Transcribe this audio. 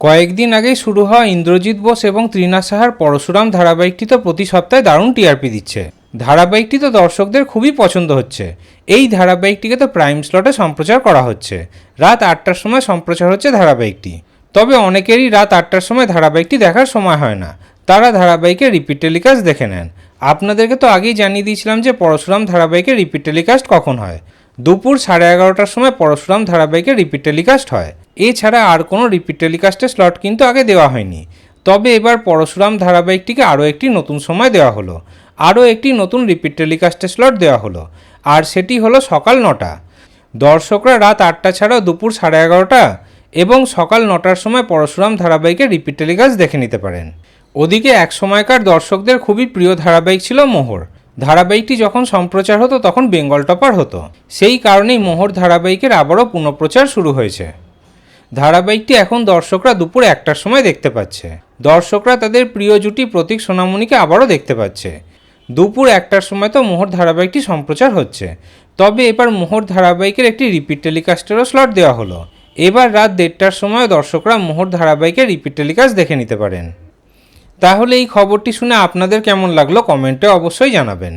কয়েকদিন আগেই শুরু হওয়া ইন্দ্রজিৎ বোস এবং ত্রিনা সাহার পরশুরাম ধারাবাহিকটি তো প্রতি সপ্তাহে দারুণ টিআরপি দিচ্ছে। ধারাবাহিকটি তো দর্শকদের খুবই পছন্দ হচ্ছে। এই ধারাবাহিকটিকে তো প্রাইম স্লটে সম্প্রচার করা হচ্ছে। রাত আটটার সময় সম্প্রচার হচ্ছে ধারাবাহিকটি। তবে অনেকেরই রাত আটটার সময় ধারাবাহিকটি দেখার সময় হয় না। তারা ধারাবাহিকের রিপিট টেলিকাস্ট দেখে নেন। আপনাদেরকে তো আগেই জানিয়ে দিয়েছিলাম যে পরশুরাম ধারাবাহিকের রিপিট টেলিকাস্ট কখন হয়। দুপুর সাড়ে এগারোটার সময় পরশুরাম ধারাবাহিকের রিপিট টেলিকাস্ট হয়। এছাড়া আর কোনো রিপিট টেলিকাস্টের স্লট কিন্তু আগে দেওয়া হয়নি। তবে এবার পরশুরাম ধারাবাহিকটিকে আরও একটি নতুন সময় দেওয়া হলো। আরও একটি নতুন রিপিট টেলিকাস্টের স্লট দেওয়া হলো। আর সেটি হলো সকাল নটা। দর্শকরা রাত আটটা ছাড়াও দুপুর সাড়ে এগারোটা এবং সকাল নটার সময় পরশুরাম ধারাবাহিকের রিপিট টেলিকাস্ট দেখে নিতে পারেন। ওদিকে এক সময়কার দর্শকদের খুবই প্রিয় ধারাবাহিক ছিল মোহর। ধারাবাহিকটি যখন সম্প্রচার হতো, তখন বেঙ্গল টপার হতো। সেই কারণেই মোহর ধারাবাহিকের আবারও পুনঃপ্রচার শুরু হয়েছে। ধারাবাহিকটি এখন দর্শকরা দুপুর একটার সময় দেখতে পাচ্ছে। দর্শকরা তাদের প্রিয় জুটি প্রতীক সোনামণিকে আবারও দেখতে পাচ্ছে। দুপুর একটার সময় তো মোহর ধারাবাহিকটি সম্প্রচার হচ্ছে। তবে এবার মোহর ধারাবাহিকের একটি রিপিট টেলিকাস্টেরও স্লট দেওয়া হলো। এবার রাত দেড়টার সময় দর্শকরা মোহর ধারাবাহিকের রিপিট টেলিকাস্ট দেখে নিতে পারেন। তাহলে এই খবরটি শুনে আপনাদের কেমন লাগল কমেন্টে অবশ্যই জানাবেন।